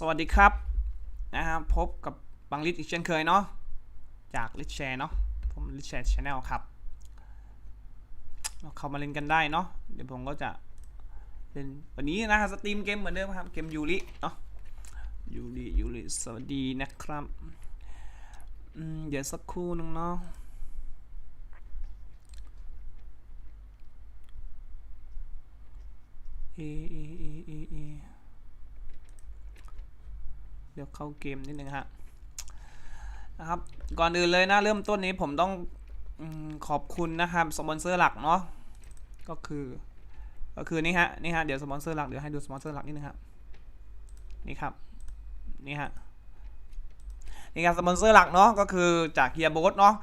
สวัสดีครับนะครับพบกับบังลิศอีกเช่นเคยเนาะจากลิศแชร์เนาะผมลิศแชร์ชาแนลครับเราเข้ามาเล่นกันได้เนาะเดี๋ยวผมก็จะเล่นวันนี้นะครับสตรีมเกมเหมือนเดิมครับเกมยูริเนาะยูริยูริสวัสดีนะครับอืมเดี๋ยวสักครู่นึงเนาะเอเอเอเอเอ เดี๋ยวเข้าเกมนิดนึงฮะนะครับ ก่อนอื่นเลยนะเริ่มต้นนี้ผมต้องอขอบคุณนะครับสปอนเซอร์หลักเนาะก็คือก็คือนี่ฮะนี่ฮะเดี๋ยวสปอนเซอร์หลักเดี๋ยวให้ดูสปอนเซอร์หลักนิดนึงครับนี่ครับนี่ฮะนี่ครับสปอนเซอร์หลักเนาะก็คือจากเฮียโบสเนาะ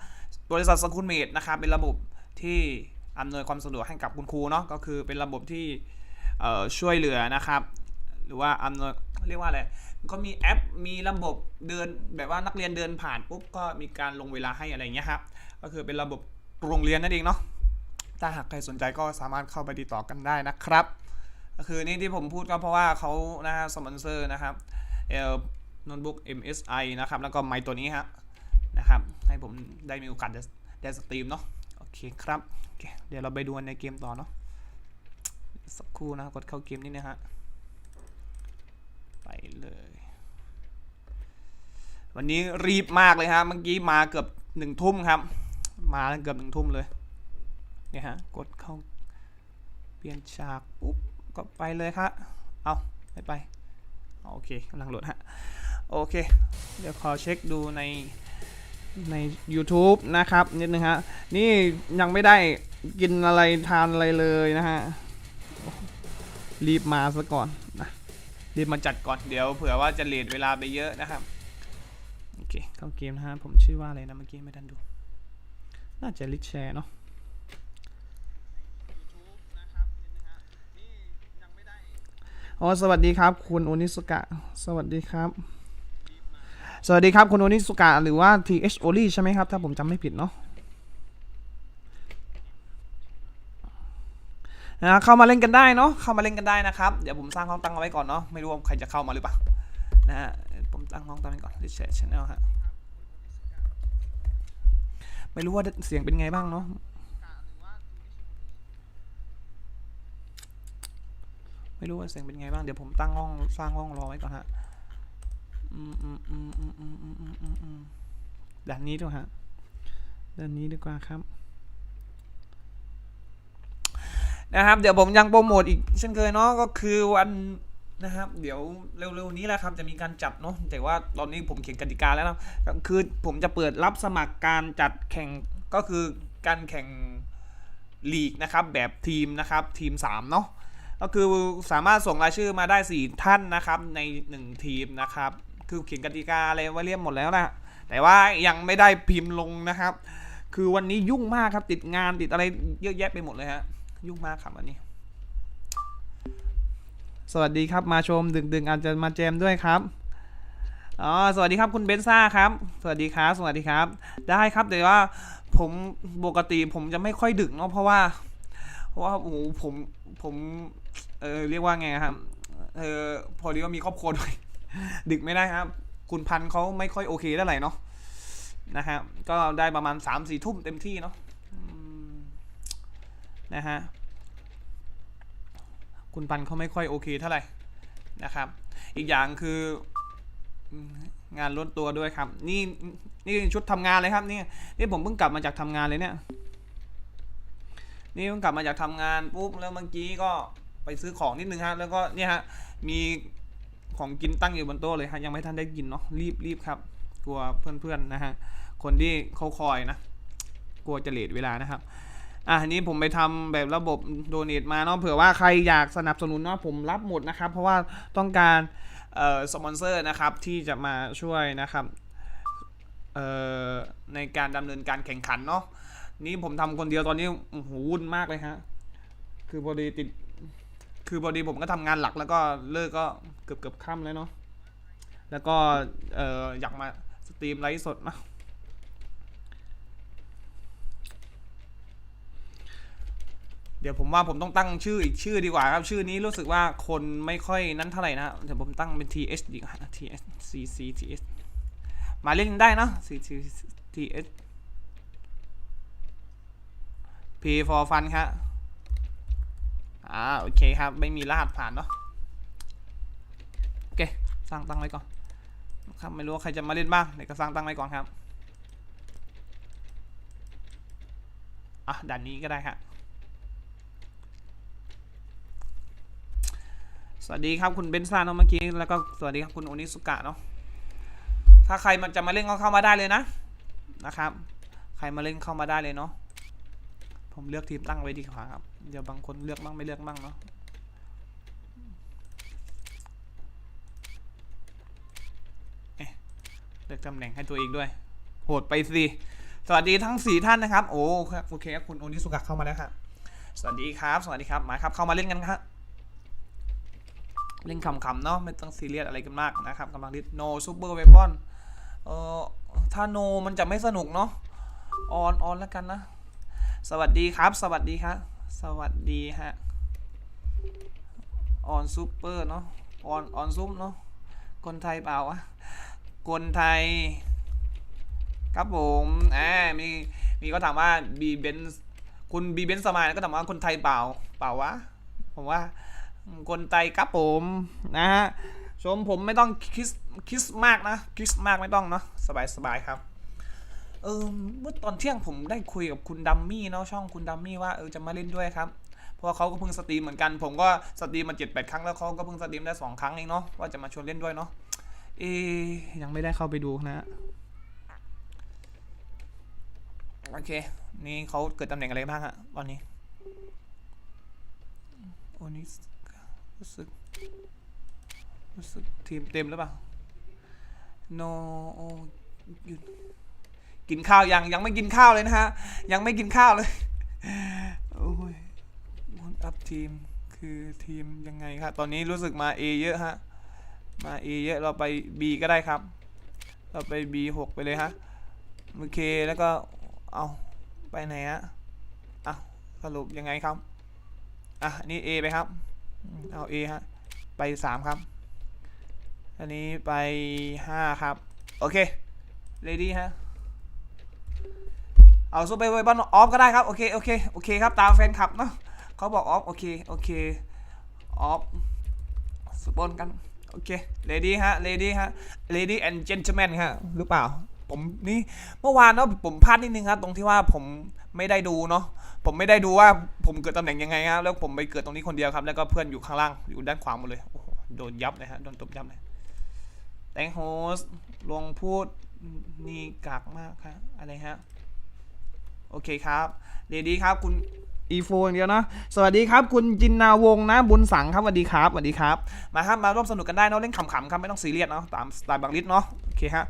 บริษัทสกุลเมดนะครับเป็นระบบที่อำนวยความสะดวกให้กับคุณครูเนาะก็คือเป็นระบบที่ช่วยเหลือนะครับ หรือว่าอำนวยเรียกว่าอะไร ก็มีแอปมีระบบเดินแบบว่านักเรียนเดินผ่านปุ๊บก็มีการลงเวลาให้อะไรเงี้ยครับก็คือเป็นระบบโรงเรียนนั่นเองเนาะถ้าหากใครสนใจก็สามารถเข้าไปติดต่อกันได้นะครับก็คือนี่ที่ผมพูดก็เพราะว่าเขานะฮะสปอนเซอร์นะครับเอลโน้ตบุ๊ก MSI นะครับ แล้วก็ไมค์ตัวนี้ฮะนะครับ ให้ผมได้มีโอกาสได้ไดสตรีมเนาะโอเคครับเเดี๋ยวเราไปดูในเกมต่อเนาะสักครู่นะกดเข้าเกมนิดนะฮะ ไปเลย วันนี้รีบมากเลยฮะเมื่อกี้มาเกือบหนึ่งทุ่มครับ มาเกือบหนึ่งทุ่มเลยเนี่ยฮะกดเข้าเปลี่ยนฉากปุ๊บก็ไปเลยครับเอาไม่ไปโอเคกำลังโหลดฮะโอเค เดี๋ยวขอเช็คดูในใน YouTube นะครับนิดนึงฮะ นี่ยังไม่ได้กินอะไรทานอะไรเลยนะฮะ รีบมาซะก่อนนะรีบมาจัดก่อนเดี๋ยวเผื่อว่าจะเลทเวลาไปเยอะนะครับ เคเข้าเกมนะฮะ ผมชื่อว่าอะไรนะเมื่อกี้ไม่ทันดู น่าจะลิชแชร์เนาะอ๋อสวัสดีครับ คุณโอนิสุกะ สวัสดีครับ สวัสดีครับ คุณโอนิสุกะ หรือว่า TH o l y ใช่ไหมครับ ถ้าผมจำไม่ผิดเนาะนะเข้ามาเล่นกันได้เนาะเข้ามาเล่นกันได้นะครับ เดี๋ยวผมสร้างห้องตั้งเอาไว้ก่อนเนาะไม่รู้ว่าใครจะเข้ามาหรือเปล่านะฮะ ตั้งห้องตามนี้ก่อน Reset Channel ฮะ ไม่รู้ว่าเสียงเป็นไงบ้างเนาะ ไม่รู้ว่าเสียงเป็นไงบ้าง เดี๋ยวผมตั้งห้องสร้างห้องรอไว้ก่อนฮะด้านนี้ดูฮะ ด้านนี้ดีกว่าครับนะครับ เดี๋ยวผมยังโปรโมทอีกเช่นเคยเนาะก็คือวัน นะครับ เดี๋ยวเร็วๆนี้แหละครับจะมีการจัดเนาะแต่ว่าตอนนี้ผมเขียนกติกาแล้วนะคือผมจะเปิดรับสมัครการจัดแข่งก็คือการแข่งลีกนะครับแบบทีมนะครับทีม3เนาะก็คือสามารถส่งรายชื่อมาได้ 4 ท่านนะครับใน 1 ทีมนะครับ คือเขียนกติกาอะไรไว้เรียบหมดแล้วนะแต่ว่ายังไม่ได้พิมพ์ลงนะครับ คือวันนี้ยุ่งมากครับติดงานติดอะไรเยอะแยะไปหมดเลยฮะยุ่งมากครับวันนี้ สวัสดีครับมาชม ดึกๆอาจจะมาแจมด้วยครับอ๋อสวัสดีครับคุณเบนซ่าครับ สวัสดีครับ สวัสดีครับ ได้ครับแต่ว่าผมปกติผมจะไม่ค่อยดึกเนาะเพราะว่าเพราะว่าโอ้โหผมผมเออเรียกว่าไงครับเออพอดีว่ามีครอบครัวด้วยดึกไม่ได้ครับ คุณพันธ์เขาไม่ค่อยโอเคเท่าไหร่เนาะนะฮะก็ได้ประมาณ3ามสี่ทุ่มเต็มที่เนาะนะฮะ คุณปันเขาไม่ค่อยโอเคเท่าไหร่นะครับ อีกอย่างคืองานลดตัวด้วยครับ นี่นี่ชุดทำงานเลยครับนี่นี่ผมเพิ่งกลับมาจากทำงานเลยเนี่ยนี่เพิ่งกลับมาจากทำงานปุ๊บแล้วเมื่อกี้ก็ไปซื้อของนิดนึงฮะแล้วก็เนี่ยฮะมีของกินตั้งอยู่บนโต๊ะเลยฮะยังไม่ทันได้กินเนาะรีบรีบครับ กลัวเพื่อนๆนะฮะคนที่เขาคอยนะ กลัวจะเลทเวลานะครับ อะอันนี้ผมไปทำแบบระบบโดเนทมาเนาะเผื่อว่าใครอยากสนับสนุนเนาะผมรับหมดนะครับ เพราะว่าต้องการเอ่อสปอนเซอร์นะครับที่จะมาช่วยนะครับเอ่อในการดำเนินการแข่งขันเนาะนี่ผมทำคนเดียวตอนนี้โอ้โหวุ่นมากเลยฮะคือพอดีติดคือพอดีผมก็ทำงานหลักแล้วก็เลิกก็เกือบเกือบค่ำแล้วเนาะแล้วก็เอ่ออยากมาสตรีมไลฟ์สดนะ เดี๋ยวผมว่าผมต้องตั้งชื่ออีกชื่อดีกว่าครับชื่อนี้รู้สึกว่าคนไม่ค่อยนั้นเท่าไหร่นะเดี๋ยวผมตั้งเป็น TH ดีกว่า TH CC TH มาเล่นได้นะ CC TH P for fun ครับอ่าโอเคครับ ไม่มีรหัสผ่านเนาะโอเคสร้างตั้งไว้ก่อนครับไม่รู้ใครจะมาเล่นบ้างเดี๋ยวก็สร้างตั้งไว้ก่อนครับอะด่านนี้ก็ได้ครับ สวัสดีครับคุณเบนซ่าเนาะเมื่อกี้แล้วก็สวัสดีครับคุณโอนิสุกะเนาะถ้าใครมันจะมาเล่นก็เข้ามาได้เลยนะนะครับ ใครมาเล่นเข้ามาได้เลยเนาะผมเลือกทีมตั้งไว้ดีกว่าครับเดี๋ยวบางคนเลือกบ้างไม่เลือกบ้างเนาะเอ๊ะเลือกตำแหน่งให้ตัวเองด้วย โหดไปสิสวัสดีทั้งสี่ท่านนะครับ โอ้ครับโอเคครับคุณโอนิสุกะเข้ามาแล้วครับสวัสดีครับ สวัสดีครับมาครับเข้ามาเล่นกันครับ เล่นขำๆเนาะไม่ต้องซีเรียสอะไรกันมากนะครับกำลังดิสโนซูเปอร์เวปอนเอ่อถ้าโนมันจะไม่สนุกเนาะออนออนแล้วกันนะ สวัสดีครับ สวัสดีครับสวัสดีฮะออนซูเปอร์เนาะออนออนซุปเนาะคนไทยเปล่าวะคนไทย ครับผมอ่ามีมีก็ถามว่าบีเบนคุณบีเบนสมายก็ถามว่าคนไทยเปล่าเปล่าวะผมว่า คนไทยครับผมนะฮะชมผมไม่ต้องคิสคิสมากนะคิสมากไม่ต้องเนาะสบายสบายครับเออเมื่อตอนเที่ยงผมได้คุยกับคุณดัมมี่เนาะช่องคุณดัมมี่ว่าเออจะมาเล่นด้วยครับเพราะเขาก็เพิ่งสตรีมเหมือนกัน ผมก็สตรีมมาเจ็ดแปดครั้งแล้วเขาก็เพิ่งสตรีมได้สองครั้งเองเนาะว่าจะมาชวนเล่นด้วยเนาะเอยังไม่ได้เข้าไปดูนะโอเค นี่เขาเกิดตำแหน่งอะไรบ้างอะตอนนี้โอ้นี่ รู้สึก รู้สึกทีมเต็มหรือเปล่า no โอหยุดกินข้าวยังยังไม่กินข้าวเลยนะฮะ ยังไม่กินข้าวเลยโอ้ยวันอัพทีมคือทีมยังไงครับ ตอนนี้รู้สึกมา A เยอะฮะ มา A เยอะเราไป B ก็ได้ครับ เราไป B 6 ไปเลยฮะโอเคแล้วก็เอาไปไหนฮะอะสรุปยังไงครับ อะนนี้ A ไปครับ เอา A ฮะ ไป 3 ครับ อันนี้ไป 5 ครับ โอเคเรดี้ฮะ เอาซูเปอร์ไวบอลออฟก็ได้ครับ โอเค โอเค โอเคครับ ตามแฟนคลับเนาะเขาบอกออฟ โอเค โอเค ออฟสปอนกัน โอเคเรดี้ฮะเรดี้ฮะเรดี้แอนด์เจนเทลแมนฮะ หรือเปล่า ผมนี่เมื่อวานเนาะผมพลาดนิดนึงครับ ตรงที่ว่าผมไม่ได้ดูเนาะผมไม่ได้ดูว่าผมเกิดตำแหน่งยังไงครับแล้วผมไปเกิดตรงนี้คนเดียวครับ แล้วก็เพื่อนอยู่ข้างล่างอยู่ด้านขวาหมดเลยโอ้โหโดนยับเลยฮะโดนตบยับเลยแตงโฮสลงพูดนี่กากมากครับอะไรฮะโอเคครับเดดีครับคุณอีโฟอย่างเดียวนะ สวัสดีครับ คุณจินนาวงนะ บุญสังครับสวัสดีครับสวัสดีครับ มาครับมาร่วมสนุกกันได้เนาะเล่นขำๆครับไม่ต้องซีเรียสเนาะตามสไตล์บางลิสเนาะโอเคฮะ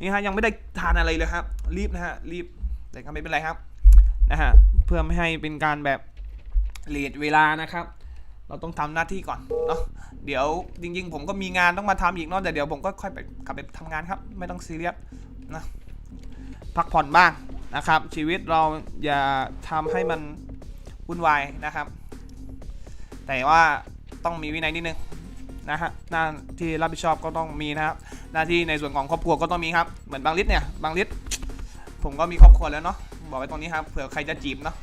นี่ฮะยังไม่ได้ทานอะไรเลยครับ รีบนะฮะรีบแต่ก็ไม่เป็นไรครับนะฮะเพื่อไม่ให้เป็นการแบบเลทเวลานะครับ เราต้องทำหน้าที่ก่อนเนาะเดี๋ยวจริงๆ ผมก็มีงานต้องมาทำอีกเนาะแต่เดี๋ยวผมก็ค่อยไปกลับไปทำงานครับ ไม่ต้องซีเรียสนะพักผ่อนบ้างนะครับ ชีวิตเราอย่าทำให้มันวุ่นวายนะครับ แต่ว่าต้องมีวินัยนิดนึง นะฮะหน้าที่รับผิดชอบก็ต้องมีนะครับหน้าที่ในส่วนของครอบครัวก็ต้องมีครับเหมือนบางลิศเนี่ยบางลิศผมก็มีครอบครัวแล้วเนาะบอกไว้ตรงนี้ครับเผื่อใครจะจีบเนาะ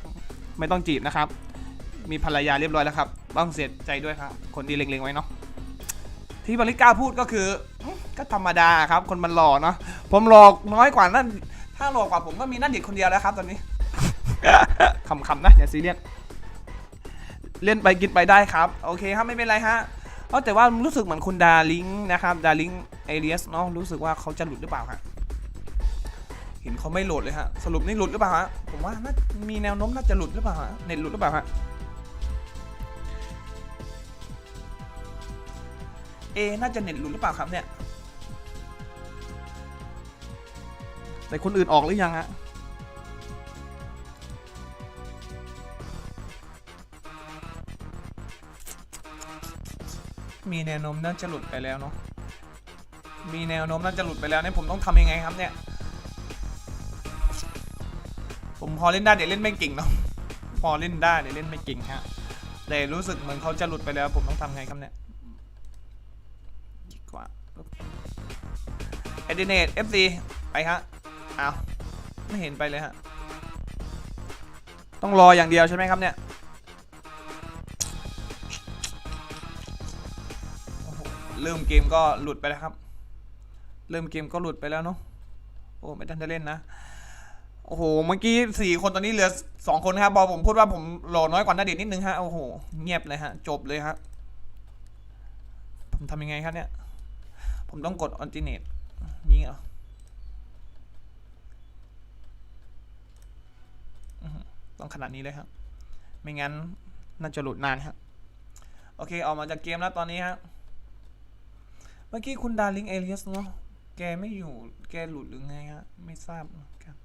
ไม่ต้องจีบนะครับ มีภรรยาเรียบร้อยแล้วครับต้องเสียใจด้วยครับ คนที่เล็งๆไว้เนาะที่บริก้าพูดก็คือก็ธรรมดาครับ คนมันหล่อเนาะผมหลอกน้อยกว่านั่นถ้าหลอกกว่าผมก็มีนั่นเด็กคนเดียวแล้วครับ ตอนนี้ขำๆนะอย่าซีเรียสเล่นไปกินไปได้ครับ โอเคครับไม่เป็นไรฮะ เพราแต่ว่ารู้สึกเหมือนคุณดาลิงนะครับดาลิงเอเลียสเนาะรู้สึกว่าเขาจะหลุดหรือเปล่าฮะเห็นเขาไม่โหลดเลยฮะสรุปนี่หลุดหรือเปล่าฮะผมว่าน่ามีแนวโน้มน่าจะหลุดหรือเปล่าฮะเน็ตหลุดหรือเปล่าฮะเอน่าจะเน็ตหลุดหรือเปล่าครับเนี่ยแต่คนอื่นออกหรือยังฮะ มีแนวโน้มน่าจะหลุดไปแล้วเนาะมีแนวโน้มน่าจะหลุดไปแล้วเนี่ยผมต้องทำยังไงครับเนี่ย ผมพอเล่นได้เดี๋ยวเล่นไม่เก่งเนาะพอเล่นได้แต่เล่นไม่เก่งฮะแต่รู้สึกเหมือนเขาจะหลุดไปแล้ว ผมต้องทำไงครับเนี่ยดีกว่าเอดิเนตเอฟซีไปฮะอ้าวไม่เห็นไปเลยฮะต้องรออย่างเดียวใช่ไหมครับเนี่ย เริ่มเกมก็หลุดไปแล้วครับ เริ่มเกมก็หลุดไปแล้วเนาะโอ้ไม่ทันได้เล่นนะโอ้โหเมื่อกี้สี่คนตอนนี้เหลือสองคนครับบอผมพูดว่าผมโหลน้อยกว่านาเดชน์นิดนึงฮะโอ้โหเงียบเลยฮะจบเลยฮะผมทำยังไงครับเนี่ย ผมต้องกดออนติเนตนี้เหรออต้องขนาดนี้เลยครับ ไม่งั้นน่าจะหลุดนานครับโอเคออกมาจากเกมแล้วตอนนี้ฮะเมื่อกี้คุณดาริงเอเลียสเนาะ แกไม่อยู่ แกหลุดหรือไงฮะ ไม่ทราบครับ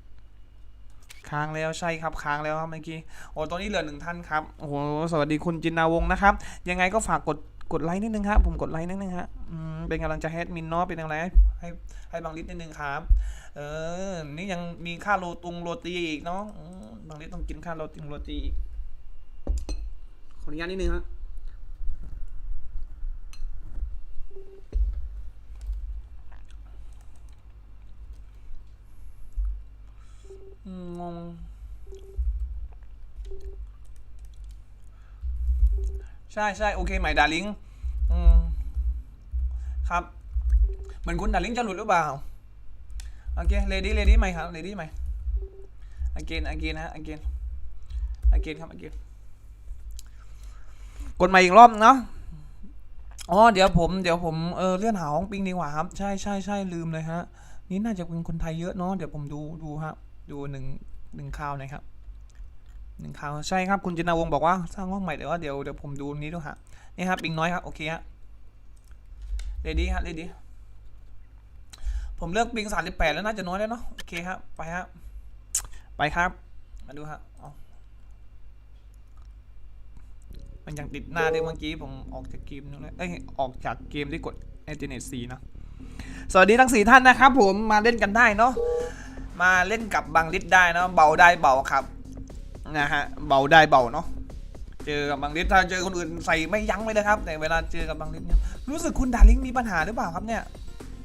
ค้างแล้วใช่ครับค้างแล้วครับเมื่อกี้ โอ้ตอนนี้เหลือหนึ่งท่านครับ โอ้โห สวัสดีคุณจินนาวงนะครับ ยังไงก็ฝากกดกดไลค์นิดนึงครับ ผมกดไลค์นิดนึงฮะอืมเป็นกำลังใจให้แอดมินเนาะเป็นกำลังใจให้ให้ให้บางลิศนิดนึงครับ เออ นี่ยังมีค่าโรตุงโรตีอีกเนาะบางลิศต้องกินค่าโรตุงโรตีอีก ขออนุญาตนิดนึงฮะ อืม ง ใช่ใช่โอเคไหม่ดาริงอืมครับ เหมือนคุณดาริงจะหลุดหรือเปล่า โอเคเลดี้เลดี้ไหม่ครับเลดี้ไหม again again นะ again again ครับ again กดใหม่อีกรอบเนาะอ๋อเดี๋ยวผมเดี๋ยวผมเออเลื่อนหาห้องปิงดีกว่าครับ ใช่ใช่ใช่ลืมเลยฮะ นี่น่าจะเป็นคนไทยเยอะเนาะเดี๋ยวผมดูดูฮะ ดูหนึ่ง หนึ่งข่าวนะครับหนึ่งข่าวใช่ครับคุณจินาวงบอกว่าสร้างห้องใหม่เดี๋ยวว่าเดี๋ยวเดี๋ยวผมดูนี้ดูฮะนี่ครับปิงน้อยครับโอเคฮะเรดี้ฮะเรดี้ผมเลือกปิงสามสิบแปดแล้วน่าจะน้อยแล้วเนาะโอเคครับไปฮะไปครับมาดูฮะมันยังติดหน้าด้วยเมื่อกี้ผมออกจากเกมนึงแล้วเอ้ยออกจากเกมที่กด a n t i n e t 4นะสวัสดีทั้งสี่ท่านนะครับผมมาเล่นกันได้เนาะ มาเล่นกับบางลิศได้เนาะเบาได้เบาครับนะฮะเบาได้เบาเนาะเจอกับบางลิศถ้าเจอคนอื่นใส่ไม่ยั้งเลยนะครับ แต่เวลาเจอกับบางลิศเนี่ยรู้สึกคุณดาริงมีปัญหาหรือเปล่าครับเนี่ย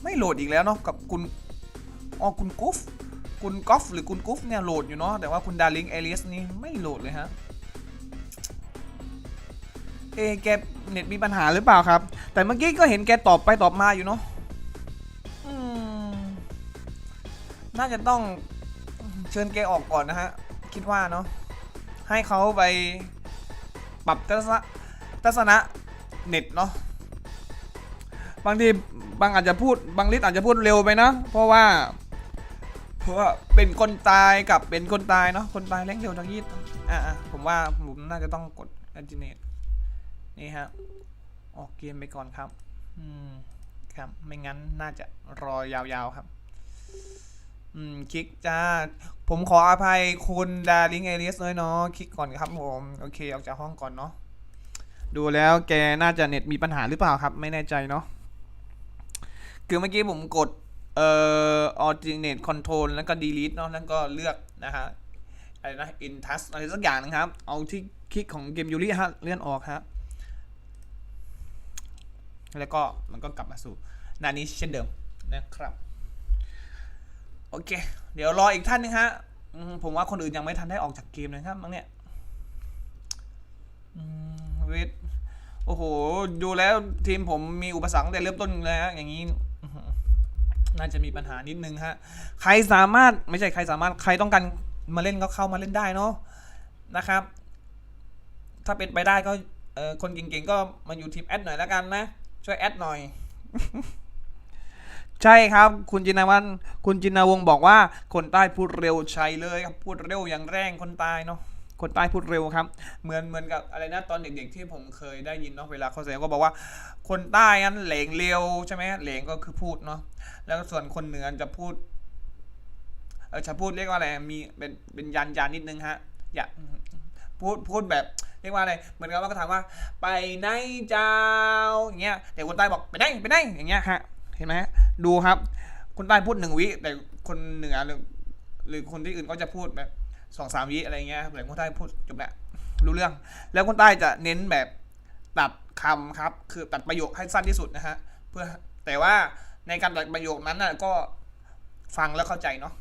ไม่โหลดอีกแล้วเนาะกับคุณอ๋อคุณกุฟคุณกอฟหรือคุณกุฟเนี่ยโหลดอยู่เนาะแต่ว่าคุณดาริงเอลิสนี่ไม่โหลดเลยฮะเอะแกเน็ตมีปัญหาหรือเปล่าครับ แต่เมื่อกี้ก็เห็นแกตอบไปตอบมาอยู่เนาะ น่าจะต้องเชิญแกออกก่อนนะฮะ คิดว่าเนาะให้เขาไปปรับทัศนะทัศนะเน็ตเนาะบางทีบางอาจจะพูดบางลิสอาจจะพูดเร็วไปนะ เพราะว่า เพราะว่าเป็นคนตายกับเป็นคนตายเนาะคนตายแรงเร็วทั้งยี่อะผมว่าผมน่าจะต้องกด a n t i n a t นี่ฮะออกเกมไปก่อนครับ อืม ครับ ไม่งั้นน่าจะรอยาวๆครับ อืมคลิกจ้า ผมขออภัยคุณดาริงเอเลียสด้วยเนาะคลิกก่อนครับผม โอเค ออกจากห้องก่อนเนาะดูแล้วแกน่าจะเน็ตมีปัญหาหรือเปล่าครับ ไม่แน่ใจเนาะคือเมื่อกี้ผมกดเอ่อ alternate control แล้วก็ delete เนาะแล้วก็เลือกนะฮะอะไรนะ in touch อะไรสักอย่างนะครับ เอาที่คลิกของเกมยูริฮะเลื่อนออกฮะแล้วก็มันก็กลับมาสู่หน้านี้เช่นเดิมนะครับ โอเค เดี๋ยวรออีกท่านนึงฮะผมว่าคนอื่นยังไม่ทันได้ออกจากเกมเลยครับมั้งเนี่ยเวทโอ้โห ดูแล้วทีมผมมีอุปสรรคแต่เริ่มต้นเลยฮะอย่างนี้ น่าจะมีปัญหานิดนึงฮะ ใครสามารถไม่ใช่ใครสามารถใครต้องการมาเล่นก็เข้ามาเล่นได้เนาะนะครับ ถ้าเป็นไปได้ก็คนเก่งๆก็มาอยู่ทีมแอดหน่อยแล้วกันนะ ช่วยแอดหน่อย ใช่ครับ คุณจินาวันคุณจินาวงบอกว่าคนใต้พูดเร็วใช่เลยครับพูดเร็วอย่างแรงคนใต้เนาะคนใต้พูดเร็วครับ เหมือนเหมือนกับอะไรนะตอนเด็กๆที่ผมเคยได้ยินเนาะเวลาเขาแสดงก็บอกว่า คนใต้นั้นเหลงเร็วใช่ไหมเหลงก็คือพูดเนาะแล้วส่วนคนเหนือจะพูดเออจะพูดเรียกว่าอะไรมีเป็นเป็นยันยันนิดนึงฮะอย่าพูดพูดแบบเรียกว่าอะไรเหมือนกับว่าก็ถามว่า ไปไหนเจ้าอย่างเงี้ยแต่คนใต้บอกไปไหนไปไหนอย่างเงี้ยฮะ เห็นไหมดูครับ คนใต้พูดหนึ่งวิ แต่คนเหนือหรือหรือคนที่อื่นก็จะพูดแบบสองสามวิอะไรเงี้ยแต่คนใต้พูดจบแล้วรู้เรื่อง แล้วคนใต้จะเน้นแบบตัดคำครับ คือตัดประโยคให้สั้นที่สุดนะฮะเพื่อแต่ว่าในการตัดประโยคนั้นน่ะก็ฟังแล้วเข้าใจเนาะ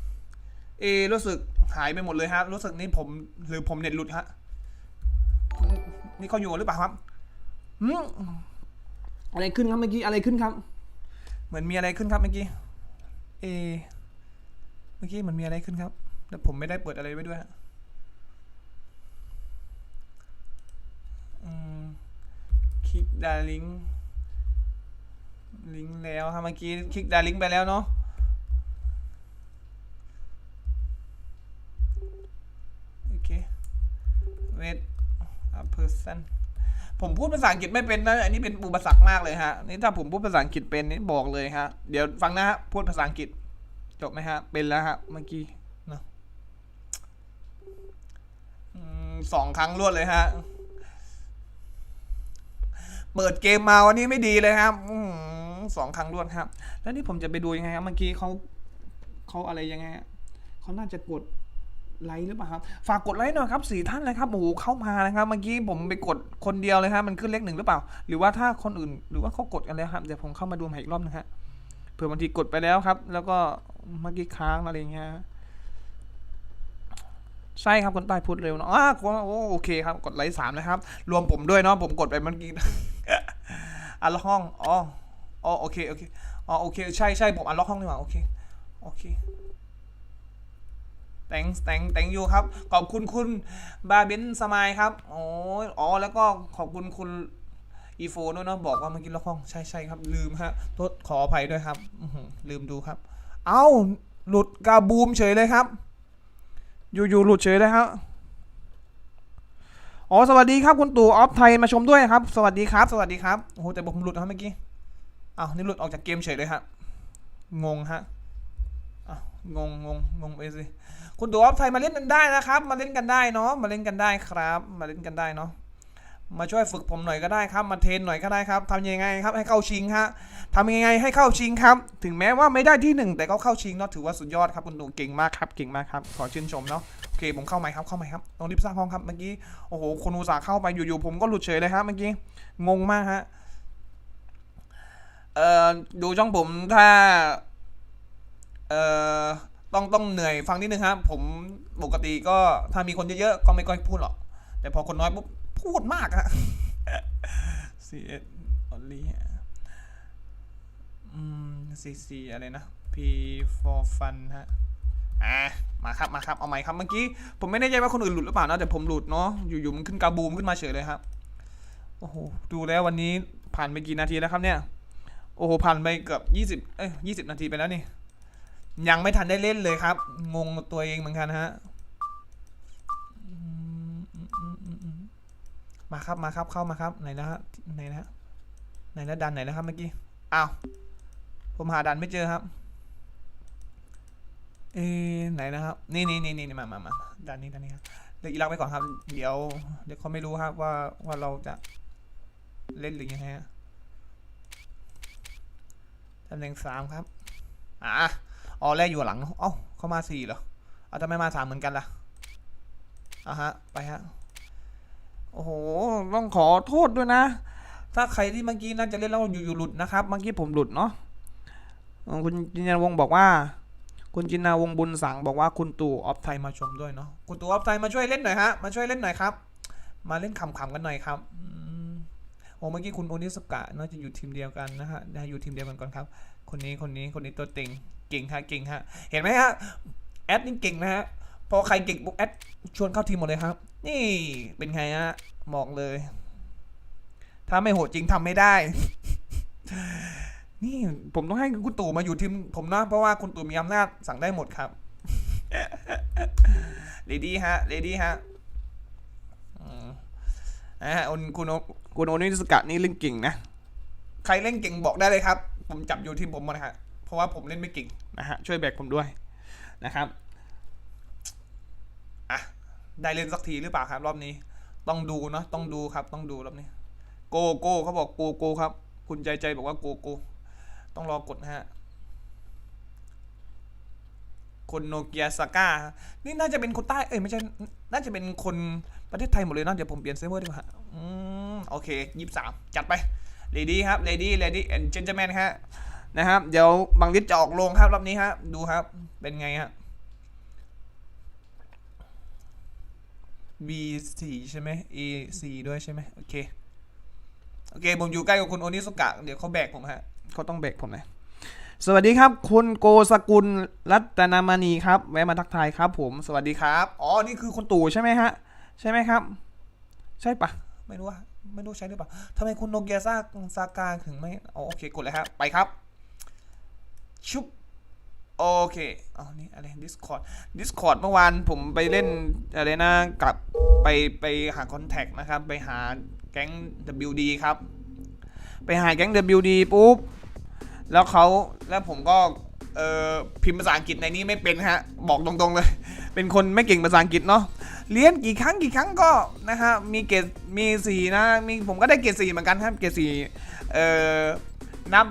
เอรู้สึกหายไปหมดเลยฮะรู้สึกนี่ผมหรือผมเน็ตหลุดฮะนี่เขาอยู่หรือเปล่าครับหืมอะไรขึ้นครับเมื่อกี้อะไรขึ้นครับ มือนมีอะไรขึ้นครับเมื่อกี้เอเมื่อกี้เหมันมีอะไรขึ้นครับ แต่ผมไม่ได้เปิดอะไรไว้ด้วยคลิกดาลิงลิงก์แล้วครับเมื่อกี้คลิกดาลิงก์ไปแล้วเนาะโอเค wait a person ผมพูดภาษาอังกฤษไม่เป็นนะอันนี้เป็นอุปสรรคมากเลยฮะนี่ถ้าผมพูดภาษาอังกฤษเป็นนี่บอกเลยฮะเดี๋ยวฟังนะฮะพูดภาษาอังกฤษจบไหมฮะเป็นแล้วฮะเมื่อกี้นะสองครั้งรวดเลยฮะเปิดเกมมาวันนี้ไม่ดีเลยครับสองครั้งรวดครับ แล้วนี่ผมจะไปดูยังไงครับเมื่อกี้เขาเขาอะไรยังไงอะเขาน่าจะกด ไลค์หรือเปล่าครับ ฝากกดไลค์หน่อยครับสี่ท่านเลยครับโอ้โหเข้ามานะครับเมื่อกี้ผมไปกดคนเดียวเลยครับมันขึ้นเลขหนึ่งหรือเปล่า หรือว่าถ้าคนอื่นหรือว่าเขากดกันแล้วครับเดี๋ยวผมเข้ามาดูใหม่อีกรอบนึงฮะเผื่อบางทีกดไปแล้วครับ แล้วก็เมื่อกี้ค้างอะไรเงี้ยใช่ครับคนใต้พูดเร็วเนาะอ่าโอ้โอเคครับ กดไลค์สามนะครับ รวมผมด้วยเนาะผมกดไปเมื่อกี้อันล็อกห้องอ๋ออ๋อโอเคโอเคอ๋อโอเคใช่ใช่ผมอันล็อกห้องนี่หว่าโอเคโอเค thanks thank thank you ครับ ขอบคุณคุณบาเบนสมายครับโอ้อ๋อแล้วก็ขอบคุณคุณอีโฟด้วยเนาะบอกว่าเมื่อกี้ล็อกห้องใช่ใช่ครับ ลืมฮะโทษขออภัยด้วยครับลืมดูครับ เอ้า หลุดกาบูมเฉยเลยครับ อยู่ๆหลุดเฉยเลยครับอ๋อสวัสดีครับคุณตู่ออฟไทยมาชมด้วยครับ สวัสดีครับ สวัสดีครับโอ้โหแต่ผมหลุดครับเมื่อกี้อ้าวนี่หลุดออกจากเกมเฉยเลยฮะงงฮะ งงงงงงไปสิคุณตู่ออฟไทยมาเล่นกันได้นะครับ มาเล่นกันได้เนาะมาเล่นกันได้ครับ มาเล่นกันได้เนาะมาช่วยฝึกผมหน่อยก็ได้ครับ มาเทรนหน่อยก็ได้ครับทำยังไงครับให้เข้าชิงฮะทำยังไงให้เข้าชิงครับ ถึงแม้ว่าไม่ได้ที่หนึ่งแต่ก็เข้าชิงเนาะถือว่าสุดยอดครับคุณตู่เก่งมากครับเก่งมากครับขอชื่นชมเนาะโอเคผมเข้าไหมครับเข้าไหมครับต้องรีบสร้างห้องครับเมื่อกี้โอ้โหคนอุตส่าห์เข้าไปอยู่ๆผมก็หลุดเฉยเลยครับเมื่อกี้งงมากฮะเอ่อดูช่องผมถ้า เอ่อต้องต้องเหนื่อยฟังนิดนึงครับผมปกติก็ถ้ามีคนเยอะๆก็ไม่ค่อยพูดหรอก แต่พอคนน้อยปุ๊บพูดมากอะ CS only อืม CC อะไรนะ P for fun ฮะอะมาครับมาครับเอาใหม่ครับเมื่อกี้ผมไม่แน่ใจว่าคนอื่นหลุดหรือเปล่านะแต่ผมหลุดเนาะอยู่ๆมันขึ้นกาบูมขึ้นมาเฉยเลยครับโอ้โหดูแล้ววันนี้ผ่านไปกี่นาทีแล้วครับเนี่ย โอ้โหผ่านไปเกือบยี่สิบเอ้ยยี่สิบนาทีไปแล้วนี่ ยังไม่ทันได้เล่นเลยครับ งงตัวเองเหมือนกันฮะมาครับมาครับเข้ามาครับไหนนะฮะไหนนะฮะไหนนะดันไหนนะครับเมื่อกี้อ้าวผมหาดันไม่เจอครับ เอ๊ไหนนะครับ นี่นี่นี่นี่มามามาดันนี้ดันนี้ครับเลือกอีรักไว้ก่อนครับ เดี๋ยว เดี๋ยวเขาไม่รู้ครับว่าว่าเราจะเล่นหรือยังไงฮะตำแหน่งสามครับ อะ อ๋อแรกอยู่หลัง เอ้าเขามาสี่เหรอเอาทำไมมาสามเหมือนกันล่ะอะฮะ ไปฮะ โอ้โห ต้องขอโทษด้วยนะ ถ้าใครที่เมื่อกี้น่าจะเล่นแล้วอยู่ๆหลุดนะครับ เมื่อกี้ผมหลุดเนาะ คุณจินนาวงบอกว่า คุณจินนาวงบุญสังบอกว่าคุณตู่ออฟไทยมาชมด้วยเนาะ คุณตู่ออฟไทยมาช่วยเล่นหน่อยฮะ มาช่วยเล่นหน่อยครับ มาเล่นขำๆกันหน่อยครับ เมื่อกี้คุณโอนิสกะน่าจะอยู่ทีมเดียวกันนะฮะได้อยู่ทีมเดียวกันก่อนครับ คนนี้คนนี้คนนี้ตัวเต็งเก่งฮะเก่งฮะเห็นไหมฮะแอดนี่เก่งนะฮะพอใครเก่งปุ๊บแอดชวนเข้าทีมหมดเลยครับ นี่เป็นไงฮะบอกเลย ถ้าไม่โหดจริงทำไม่ได้ นี่ผมต้องให้คุณตู่มาอยู่ทีมผมนะเพราะว่าคุณตู่มีอำนาจสั่งได้หมดครับเลดี้ฮะเลดี้ฮะ นะฮะคุณคุณโอคุณโอนิสกะนี่เล่นเก่งนะ ใครเล่นเก่งบอกได้เลยครับ ผมจับอยู่ทีมผมหมดนะฮะเพราะว่าผมเล่นไม่เก่งนะฮะช่วยแบกผมด้วยนะครับอะได้เล่นสักทีหรือเปล่าครับ รอบนี้ ต้องดูเนาะต้องดูครับต้องดูรอบนี้ โกโก้เขาบอกโกโก้ครับ คุณใจใจบอกว่าโกโก้ต้องรอกดนะฮะคนโนเกียสก้านี่น่าจะเป็นคนใต้ เอ้ยไม่ใช่ น่าจะเป็นคน ประเทศไทยหมดเลยเนาะเดี๋ยวผมเปลี่ยนเซิร์ฟเวอร์ดีกว่าอืมโอเคยี่สิบสามจัดไปเลดี้ครับเลดี้เลดี้แอนด์เจนเจแมนฮะนะครับเดี๋ยวบางลิศจะออกโรงครับรอบนี้ฮะดูครับ เป็นไงฮะ B สี่ใช่ไหม A สี่ด้วยใช่ไหมโอเคโอเค ผมอยู่ใกล้กับคุณโอนิสุกะ เดี๋ยวเขาแบกผมฮะเขาต้องแบกผมนะสวัสดีครับ คุณโกสกุลรัตนามณีครับ แวะมาทักทายครับผม สวัสดีครับ อ๋อ นี่คือคุณตู่ใช่ไหมฮะ ใช่ไหมครับ ใช่ปะไม่รู้ว่าไม่รู้ใช่หรือเปล่าทำไมคุณโนเกียซากซากาถึงไม่โอเคกดเลยครับไปครับ ชุบโอเคอ๋อนี่อะไร Discord Discord เมื่อวานผมไปเล่นอะไรนะกับไปไปหาคอนแทคนะครับ ไปหาแก๊ง WD ครับ ไปหาแก๊ง WD ปุ๊บ แล้วเขาแล้วผมก็เอ่อพิมพ์ภาษาอังกฤษในนี้ไม่เป็นฮะ บอกตรงๆเลย เป็นคนไม่เก่งภาษาอังกฤษเนาะ เรียนกี่ครั้งกี่ครั้งก็นะฮะมีเกรดมีสีนะมีผมก็ได้เกรดสีเหมือนกันครับเกรดสีเอ่อนับ